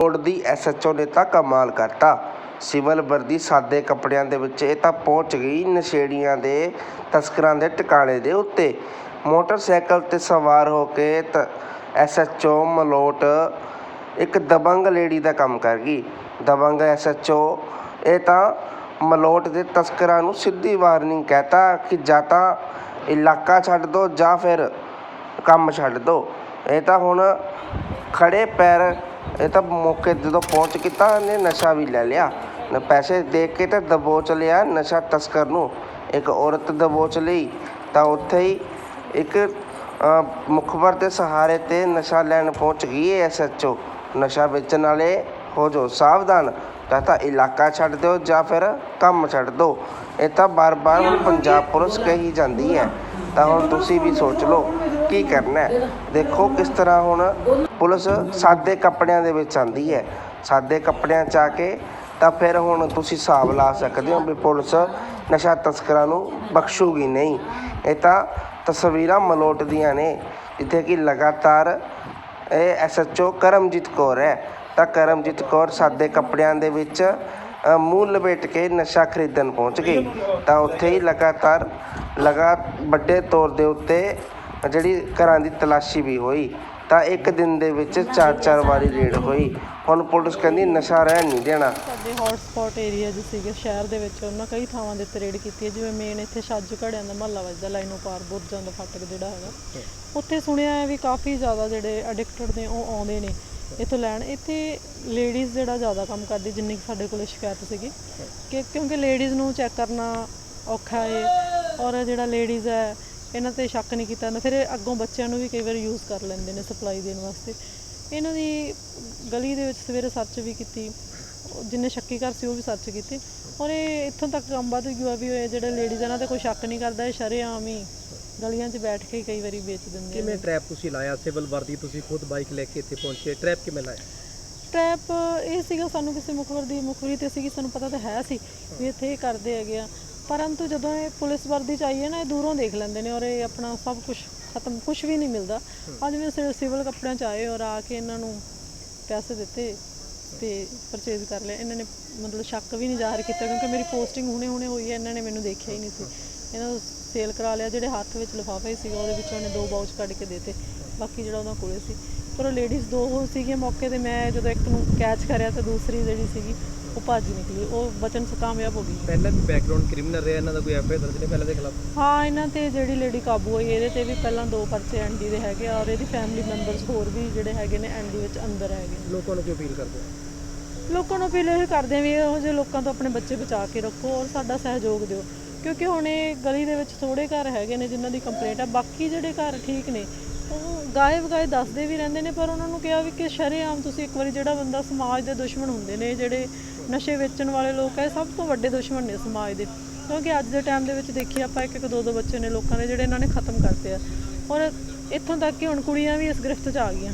ਕੋਟ ਦੀ SHO ਨੇ ਤਾਂ ਕਮਾਲ ਕਰਤਾ। ਸਿਵਲ ਵਰਦੀ ਸਾਦੇ ਕੱਪੜਿਆਂ ਦੇ ਵਿੱਚ ਇਹ ਤਾਂ ਪਹੁੰਚ ਗਈ ਨਸ਼ੇੜੀਆਂ ਦੇ ਤਸਕਰਾਂ ਦੇ ਟਿਕਾਣੇ ਦੇ ਉੱਤੇ। ਮੋਟਰਸਾਈਕਲ ਤੇ ਸਵਾਰ ਹੋ ਕੇ ਤ ਐਸਐਚਓ ਮਲੋਟ ਇੱਕ ਦਬੰਗ ਲੇਡੀ ਦਾ ਕੰਮ ਕਰ ਗਈ। ਦਬੰਗ ਐਸਐਚਓ ਇਹ ਤਾਂ ਮਲੋਟ ਦੇ ਤਸਕਰਾਂ ਨੂੰ ਸਿੱਧੀ ਵਾਰਨਿੰਗ ਕਹਤਾ ਕਿ ਜਾਂ ਤਾਂ ਇਲਾਕਾ ਛੱਡ ਦਿਓ ਜਾਂ ਫਿਰ ਕੰਮ ਛੱਡ ਦਿਓ ਇਹ ਤਾਂ ਹੁਣ ਖੜੇ ਪੈਰ ਇਹ ਤਾਂ ਮੌਕੇ ਜਦੋਂ ਪਹੁੰਚ ਕੀਤਾ ਇਹਨੇ ਨਸ਼ਾ ਵੀ ਲੈ ਲਿਆ। ਨ ਪੈਸੇ ਦੇ ਕੇ ਤਾਂ ਦਬੋਚ ਲਿਆ, ਨਸ਼ਾ ਤਸਕਰ ਨੂੰ। ਇੱਕ ਔਰਤ ਦਬੋਚ ਲਈ, ਤਾਂ ਉੱਥੇ ਹੀ ਇੱਕ ਮੁਖਬਰ ਦੇ ਸਹਾਰੇ ਤੇ ਨਸ਼ਾ ਲੈਣ ਪਹੁੰਚ ਗਈ ਹੈ ਐਸਐਚਓ ਨਸ਼ਾ ਵੇਚਣ ਵਾਲੇ, ਹੋ ਜੋ ਸਾਵਧਾਨ, ਤਾਂ ਤਾਂ ਇਲਾਕਾ ਛੱਡ ਦਿਓ ਜਾਂ ਫਿਰ ਕੰਮ ਛੱਡ ਦਿਓ। ਇਹ ਤਾਂ ਬਾਰ-ਬਾਰ ਹੁਣ ਪੰਜਾਬ ਪੁਲਿਸ ਕਹੀ ਜਾਂਦੀ ਹੈ। ਤਾਂ ਹੁਣ ਤੁਸੀਂ ਵੀ ਸੋਚ ਲਓ ਕੀ ਕਰਨਾ ਹੈ। ਦੇਖੋ ਕਿਸ ਤਰ੍ਹਾਂ ਹੁਣ ਪੁਲਿਸ ਸਾਦੇ ਕੱਪੜਿਆਂ ਦੇ ਵਿੱਚ ਆਂਦੀ ਹੈ। ਸਾਦੇ ਕੱਪੜਿਆਂ 'ਚ ਆ ਕੇ ਤਾਂ ਫਿਰ ਹੁਣ ਤੁਸੀਂ ਹਿਸਾਬ ਲਾ ਸਕਦੇ ਹੋ ਵੀ ਪੁਲਿਸ ਨਸ਼ਾ ਤਸਕਰਾਂ ਨੂੰ ਬਖਸ਼ੂਗੀ ਨਹੀਂ। ਇਹ ਤਾਂ ਤਸਵੀਰਾਂ ਮਲੋਟ ਦੀਆਂ ਨੇ। ਜਿੱਥੇ ਕਿ ਲਗਾਤਾਰ ਇਹ ਐਸਐਚਓ ਕਰਮਜੀਤ ਕੌਰ ਹੈ। ਤਾਂ ਕਰਮਜੀਤ ਕੌਰ ਸਾਦੇ ਕੱਪੜਿਆਂ ਦੇ ਵਿੱਚ ਅ, ਮੂੰਹ ਲਪੇਟ ਕੇ ਨਸ਼ਾ ਖਰੀਦਣ ਪਹੁੰਚ ਗਈ। ਤਾਂ ਉੱਥੇ ਹੀ ਲਗਾਤਾਰ ਲਗਾ ਵੱਡੇ ਤੌਰ ਦੇ ਉੱਤੇ ਜਿਹੜੀ ਘਰਾਂ ਦੀ ਤਲਾਸ਼ੀ ਵੀ ਹੋਈ, ਤਾਂ ਇੱਕ ਦਿਨ ਦੇ ਵਿੱਚ ਚਾਰ ਚਾਰ ਵਾਰੀ ਰੇਡ ਹੋਈ। ਹੁਣ ਪੁਲਿਸ ਕਹਿੰਦੀ ਨਸ਼ਾ ਰਹਿਣ ਨਹੀਂ ਦੇਣਾ। ਸਾਡੇ ਹੌਟ ਏਰੀਆ ਜਿ ਸੀਗੇ, ਸ਼ਹਿਰ ਦੇ ਵਿੱਚ ਉਹਨਾਂ ਕਈ ਥਾਵਾਂ ਦੇ ਉੱਤੇ ਰੇਡ ਕੀਤੀ ਹੈ। ਜਿਵੇਂ ਮੇਨ ਇੱਥੇ ਛੱਜ ਘੜਿਆਂ ਦਾ ਮਹੱਲਾ ਵੱਜਦਾ, ਲਾਈਨੋਂ ਪਾਰ ਬੁਰਜਾਂ ਦਾ ਫਾਟਕ ਜਿਹੜਾ ਹੈਗਾ। ਉੱਥੇ ਸੁਣਿਆ ਹੈ ਵੀ ਕਾਫੀ ਜ਼ਿਆਦਾ ਜਿਹੜੇ ਐਡਿਕਟਡ ਨੇ, ਉਹ ਆਉਂਦੇ ਨੇ ਇੱਥੋਂ ਲੈਣ। ਇੱਥੇ ਲੇਡੀਜ਼ ਜਿਹੜਾ ਜ਼ਿਆਦਾ ਕੰਮ ਕਰਦੀ, ਜਿੰਨੀ ਕੁ ਸਾਡੇ ਕੋਲ ਸ਼ਿਕਾਇਤ ਸੀਗੀ ਕਿ ਕਿਉਂਕਿ ਲੇਡੀਜ਼ ਨੂੰ ਚੈੱਕ ਕਰਨਾ ਔਖਾ ਹੈ ਔਰ ਜਿਹੜਾ ਲੇਡੀਜ਼ ਹੈ ਇਹਨਾਂ ਤੇ ਸ਼ੱਕ ਨਹੀਂ ਕੀਤਾ ਜਾਂਦਾ। ਫਿਰ ਇਹ ਅੱਗੋਂ ਬੱਚਿਆਂ ਨੂੰ ਵੀ ਕਈ ਵਾਰ ਯੂਜ਼ ਕਰ ਲੈਂਦੇ ਨੇ ਸਪਲਾਈ ਦੇਣ ਵਾਸਤੇ। ਇਹਨਾਂ ਦੀ ਗਲੀ ਦੇ ਵਿੱਚ ਸਵੇਰੇ ਸਰਚ ਵੀ ਕੀਤੀ। ਜਿੰਨੇ ਸ਼ੱਕੀ ਘਰ ਸੀ ਉਹ ਵੀ ਸਰਚ ਕੀਤੇ। ਔਰ ਇਹ ਇੱਥੋਂ ਤੱਕ ਕੰਮ ਵੱਧ ਗਿਆ ਵੀ ਇਹ ਜਿਹੜੇ ਲੇਡੀਜ਼ ਇਹਨਾਂ ਤੇ ਕੋਈ ਸ਼ੱਕ ਨਹੀਂ ਕਰਦਾ ਇਹ ਸ਼ਰੇਆਮ ਹੀ ਗਲੀਆਂ 'ਚ ਬੈਠ ਕੇ ਕਈ ਵਾਰੀ ਵੇਚ ਦਿੰਦੇ ਕਿਵੇਂ ਟ੍ਰੈਪ ਤੁਸੀਂ ਲਾਇਆ? ਸਿਵਲ ਵਰਦੀ ਤੁਸੀਂ ਖੁਦ ਬਾਈਕ ਲੈ ਕੇ ਇੱਥੇ ਪਹੁੰਚੇ। ਟ੍ਰੈਪ ਕਿਵੇਂ ਲਾਇਆ? ਟ੍ਰੈਪ ਇਹ ਸੀਗਾ ਸਾਨੂੰ ਕਿਸੇ ਮੁਖਬਰ ਦੀ ਮੁਖਬਰੀ ਤੇ ਸੀਗੀ ਸਾਨੂੰ ਪਤਾ ਤਾਂ ਹੈ ਸੀ ਵੀ ਇੱਥੇ ਇਹ ਕਰਦੇ ਹੈਗੇ ਆ। ਪਰੰਤੂ ਜਦੋਂ ਇਹ ਪੁਲਿਸ ਵਰਦੀ ਚ ਆਈ ਹੈ ਨਾ ਇਹ ਦੂਰੋਂ ਦੇਖ ਲੈਂਦੇ ਨੇ ਔਰ ਇਹ ਆਪਣਾ ਸਭ ਕੁਝ ਖਤਮ ਕੁਝ ਵੀ ਨਹੀਂ ਮਿਲਦਾ। ਅੱਜ ਵੀ ਸਿ- ਸਿਵਲ ਕੱਪੜਿਆਂ ਚ ਆਏ ਔਰ ਆ ਕੇ ਇਹਨਾਂ ਨੂੰ ਪੈਸੇ ਦਿੱਤੇ ਤੇ ਪਰਚੇਜ਼ ਕਰ ਲਿਆ। ਇਹਨਾਂ ਨੇ ਮਤਲਬ ਸ਼ੱਕ ਵੀ ਨਹੀਂ ਜ਼ਾਹਰ ਕੀਤਾ ਕਿਉਂਕਿ ਮੇਰੀ ਪੋਸਟਿੰਗ ਹੁਣੇ ਹੁਣੇ ਹੋਈ ਹੈ ਇਹਨਾਂ ਨੇ ਮੈਨੂੰ ਦੇਖਿਆ ਹੀ ਨਹੀਂ ਸੀ। ਇਹਨਾਂ ਨੂੰ ਸੇਲ ਕਰਾ ਲਿਆ ਜਿਹੜੇ ਹੱਥ ਵਿੱਚ ਲਿਫਾਫਾ ਸੀਗਾ ਉਹਦੇ ਵਿੱਚੋਂ ਉਹਨੇ ਦੋ ਬਾਊਚ ਕੱਢ ਕੇ ਦੇਤੇ। ਬਾਕੀ ਜਿਹੜਾ ਉਹਨਾਂ ਕੋਲੇ ਸੀ। ਪਰ ਉਹ ਲੇਡੀਜ਼ ਦੋ ਹੋ ਸੀਗੀਆਂ ਮੌਕੇ ਤੇ ਮੈਂ ਜਦੋਂ ਇੱਕ ਨੂੰ ਕੈਚ ਕਰਿਆ ਤੇ ਦੂਸਰੀ ਜਿਹੜੀ ਸੀਗੀ ਉਹ ਭੱਜ ਨਿਕਲੀ ਉਹ ਬਚਨ ਚ ਕਾਮਯਾਬ ਹੋ ਗਈ। ਪਹਿਲਾਂ ਵੀ ਬੈਕਗ੍ਰਾਉਂਡ ਕ੍ਰਿਮੀਨਲ ਰਿਹਾ ਇਹਨਾਂ ਦਾ ਕੋਈ ਐਫਆਈਆਰ ਦਰਜ ਨਹੀਂ ਪਹਿਲਾਂ ਦੇ ਖਿਲਾਫ? ਹਾਂ ਇਹਨਾਂ ਤੇ ਜਿਹੜੀ ਲੇਡੀ ਕਾਬੂ ਹੋਈ ਇਹਦੇ ਤੇ ਵੀ ਪਹਿਲਾਂ ਦੋ ਪਰਚੇ ਐਨਡੀ ਦੇ ਹੈਗੇ ਆ ਔਰ ਇਹਦੀ ਫੈਮਿਲੀ ਮੈਂਬਰਸ ਹੋਰ ਵੀ ਜਿਹੜੇ ਹੈਗੇ ਨੇ ਐਨਡੀ ਵਿੱਚ ਅੰਦਰ ਹੈਗੇ। ਲੋਕਾਂ ਨੂੰ ਕੀ ਅਪੀਲ ਕਰਦੇ ਹੋ? ਲੋਕਾਂ ਨੂੰ ਅਪੀਲ ਇਹ ਕਰਦੇ ਆ ਵੀ ਇਹੋ ਜਿਹੇ ਲੋਕਾਂ ਤੋਂ ਆਪਣੇ ਬੱਚੇ ਬਚਾ ਕੇ ਰੱਖੋ ਔਰ ਸਾਡਾ ਸਹਿਯੋਗ ਦਿਓ। ਕਿਉਂਕਿ ਹੁਣ ਇਹ ਗਲੀ ਦੇ ਵਿੱਚ ਥੋੜੇ ਘਰ ਹੈਗੇ ਨੇ ਜਿਨ੍ਹਾਂ ਦੀ ਕੰਪਲੇਂਟ ਆ ਬਾਕੀ ਜਿਹੜੇ ਘਰ ਠੀਕ ਨੇ ਉਹ ਗਾਏ ਵਗਾਏ ਦੱਸਦੇ ਵੀ ਰਹਿੰਦੇ ਨੇ, ਪਰ ਉਹਨਾਂ ਨੂੰ ਕਿਹਾ ਵੀ ਕਿ ਸ਼ਰੇਆਮ ਤੁਸੀਂ ਇੱਕ ਵਾਰੀ ਜਿਹੜਾ ਬੰਦਾ ਸਮਾਜ ਦੇ ਦੁਸ਼ਮਣ ਹੁੰਦੇ ਨੇ, ਜਿਹੜੇ ਨਸ਼ੇ ਵੇਚਣ ਵਾਲੇ ਲੋਕ ਆ ਸਭ ਤੋਂ ਵੱਡੇ ਦੁਸ਼ਮਣ ਨੇ ਸਮਾਜ ਦੇ। ਕਿਉਂਕਿ ਅੱਜ ਦੇ ਟਾਈਮ ਦੇ ਵਿੱਚ ਦੇਖੀਏ ਆਪਾਂ ਇੱਕ ਇੱਕ ਦੋ ਦੋ ਬੱਚੇ ਨੇ ਲੋਕਾਂ ਦੇ, ਜਿਹੜੇ ਇਹਨਾਂ ਨੇ ਖਤਮ ਕਰਤੇ ਆ। ਔਰ ਇੱਥੋਂ ਤੱਕ ਕਿ ਹੁਣ ਕੁੜੀਆਂ ਵੀ ਇਸ ਗ੍ਰਿਫਤ 'ਚ ਆ ਗਈਆਂ।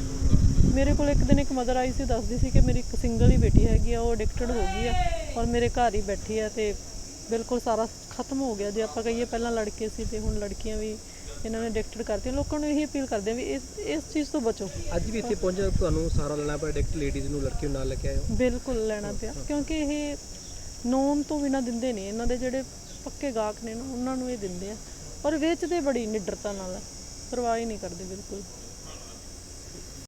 ਮੇਰੇ ਕੋਲ ਇੱਕ ਦਿਨ ਇੱਕ ਮਦਰ ਆਈ ਸੀ, ਦੱਸਦੀ ਸੀ ਕਿ ਮੇਰੀ ਇੱਕ ਸਿੰਗਲ ਹੀ ਬੇਟੀ ਹੈਗੀ ਆ, ਉਹ ਐਡਿਕਟਡ ਹੋ ਗਈ ਆ ਔਰ ਮੇਰੇ ਘਰ ਹੀ ਬੈਠੀ ਆ ਤੇ ਬਿਲਕੁਲ ਸਾਰਾ ਖਤਮ ਹੋ ਗਿਆ। ਜੇ ਆਪਾਂ ਕਹੀਏ ਪਹਿਲਾਂ ਲੜਕੇ ਸੀ ਤੇ ਹੁਣ ਲੜਕੀਆਂ ਵੀ ਇਹਨਾਂ ਨੇ ਐਡਿਕਟਡ ਕਰਤੀਆਂ ਲੋਕਾਂ ਨੂੰ ਇਹੀ ਅਪੀਲ ਕਰਦੇ ਆ ਵੀ ਇਸ ਇਸ ਚੀਜ਼ ਤੋਂ ਬਚੋ। ਅੱਜ ਵੀ ਇੱਥੇ ਪਹੁੰਚੇ ਤੁਹਾਨੂੰ ਸਾਰਾ ਲੈਣਾ ਪਿਆ ਐਡਿਕਟ ਲੇਡੀਜ਼ ਨੂੰ ਲੜਕੀ ਨੂੰ ਨਾਲ ਲੈ ਕੇ ਆਏ ਹੋ? ਬਿਲਕੁਲ ਲੈਣਾ ਪਿਆ ਕਿਉਂਕਿ ਇਹ ਨੋਨ ਤੋਂ ਬਿਨਾ ਦਿੰਦੇ ਨਹੀਂ ਇਹਨਾਂ ਦੇ ਜਿਹੜੇ ਪੱਕੇ ਗਾਹਕ ਨੇ ਨਾ ਉਹਨਾਂ ਨੂੰ ਇਹ ਦਿੰਦੇ ਆ। ਔਰ ਵੇਚਦੇ ਬੜੀ ਨਿਡਰਤਾ ਨਾਲ। ਪਰਵਾਹ ਹੀ ਨਹੀਂ ਕਰਦੇ ਬਿਲਕੁਲ।